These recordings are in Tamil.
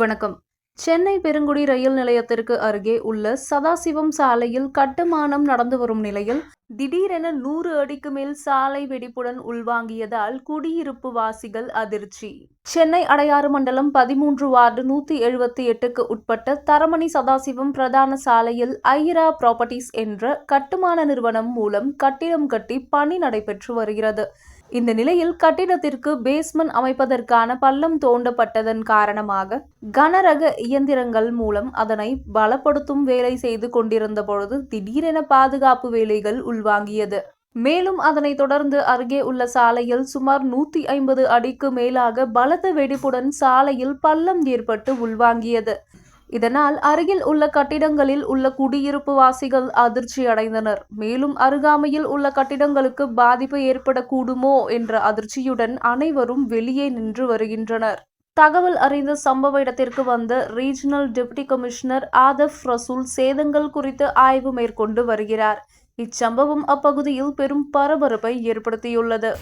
வணக்கம். சென்னை பெருங்குடி ரயில் நிலையத்திற்கு அருகே உள்ள சதாசிவம் சாலையில் கட்டுமானம் நடந்து வரும் நிலையில் திடீரென நூறு அடிக்கு மேல் சாலை வெடிப்புடன் உள்வாங்கியதால் குடியிருப்பு வாசிகள் அதிர்ச்சி. சென்னை அடையாறு மண்டலம் பதிமூன்று வார்டு நூத்தி எழுபத்தி எட்டுக்கு உட்பட்ட தரமணி சதாசிவம் பிரதான சாலையில் ஐரா ப்ராப்பர்ட்டிஸ் என்ற கட்டுமான நிறுவனம் மூலம் கட்டிடம் கட்டி பணி நடைபெற்று வருகிறது. இந்த நிலையில் கட்டிடத்திற்கு பேஸ்மெண்ட் அமைப்பதற்கான பள்ளம் தோண்டப்பட்டதன் காரணமாக கனரக இயந்திரங்கள் மூலம் அதனை பலப்படுத்தும் வேலை செய்து கொண்டிருந்த பொழுது திடீரென பாதுகாப்பு வேலைகள் உள்வாங்கியது. மேலும் அதனை தொடர்ந்து அருகே உள்ள சாலையில் சுமார் நூத்தி ஐம்பது அடிக்கு மேலாக பலத்த வெடிப்புடன் சாலையில் பள்ளம் ஏற்பட்டு உள்வாங்கியது. இதனால் அருகில் உள்ள கட்டிடங்களில் உள்ள குடியிருப்பு வாசிகள் அதிர்ச்சி அடைந்தனர். மேலும் அருகாமையில் உள்ள கட்டிடங்களுக்கு பாதிப்பு ஏற்படக்கூடுமோ என்ற அதிர்ச்சியுடன் அனைவரும் வெளியே நின்று வருகின்றனர். தகவல் அறிந்த சம்பவ இடத்திற்கு வந்த regional deputy commissioner Adab Rasool சேதங்கள் குறித்து ஆய்வு மேற்கொண்டு வருகிறார். இச்சம்பவம் அப்பகுதியில் பெரும் பரபரப்பை ஏற்படுத்தியுள்ளது.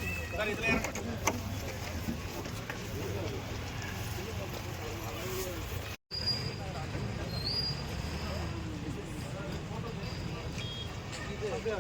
不要这样。